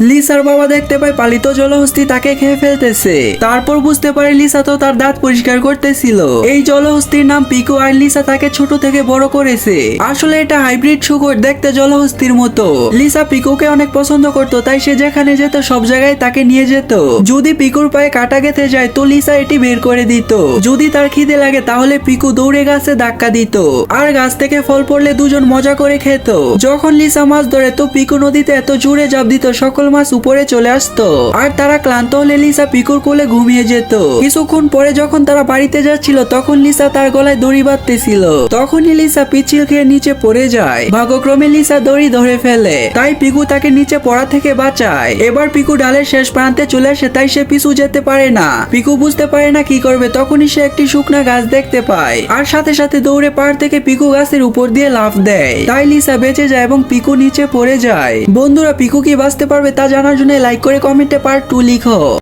লিসার বাবা দেখতে পায় পালিত জলহস্তি তাকে খেয়ে ফেলতেছে। তারপর বুঝতে পারে লিসা তো তার দাঁত পরিষ্কার করতেছিল। এই জলহস্তির নাম পিকো আর লিসা তাকে ছোট থেকে বড় করেছে। আসলে এটা হাইব্রিড শুকর দেখতে জলহস্তির মতো। লিসা পিকুকে অনেক পছন্দ করত, তাই সে যেখানে যেত সব জায়গায় তাকে নিয়ে যেত। যদি পিকুর পায়ে কাটা গেঁথে যায়, তো লিসা এটি বের করে দিত। যদি তার খিদে লাগে, তাহলে পিকু দৌড়ে গাছে ধাক্কা দিত। আর গাছ থেকে ফল পড়লে দুজন মজা করে খেত। যখন লিসা মাছ ধরে, তো পিকু নদীতে এত জোরে জাপ দিত, সকল মাছ উপরে চলে আসতো। আর তারা ক্লান্ত হলে লিসা পিকুর কোলে ঘুমিয়ে যেত। কিছুক্ষণ পরে যখন তারা বাড়িতে যাচ্ছিল, তখন লিসা তার গলায় দড়ি বাঁধতেছিল। তখনই লিসা পিছিল খেয়ে নিচে পড়ে যায়। ভাগ্যক্রমে লিসা দড়ি ধরে ফেলে। তাই পিকু তাকে নিচে পড়া থেকে বাঁচায়। এবার পিকু ডালের শেষ প্রান্তে চলে আসে, তাই সে পিছু যেতে পারে না। পিকু বুঝতে পারে না কি করবে, তখনই সে একটি শুকনা গাছ দেখতে পায়। আর সাথে সাথে দৌড়ে পাড় থেকে পিকু গাছের উপর দিয়ে লাফ দেয়। তাই লিসা বেঁচে যায় এবং পিকু নিচে পড়ে যায়। বন্ধুরা, পিকু কি বাঁচতে পারবে তা জানার জন্য লাইক করে কমেন্টে পার্ট টু লিখো।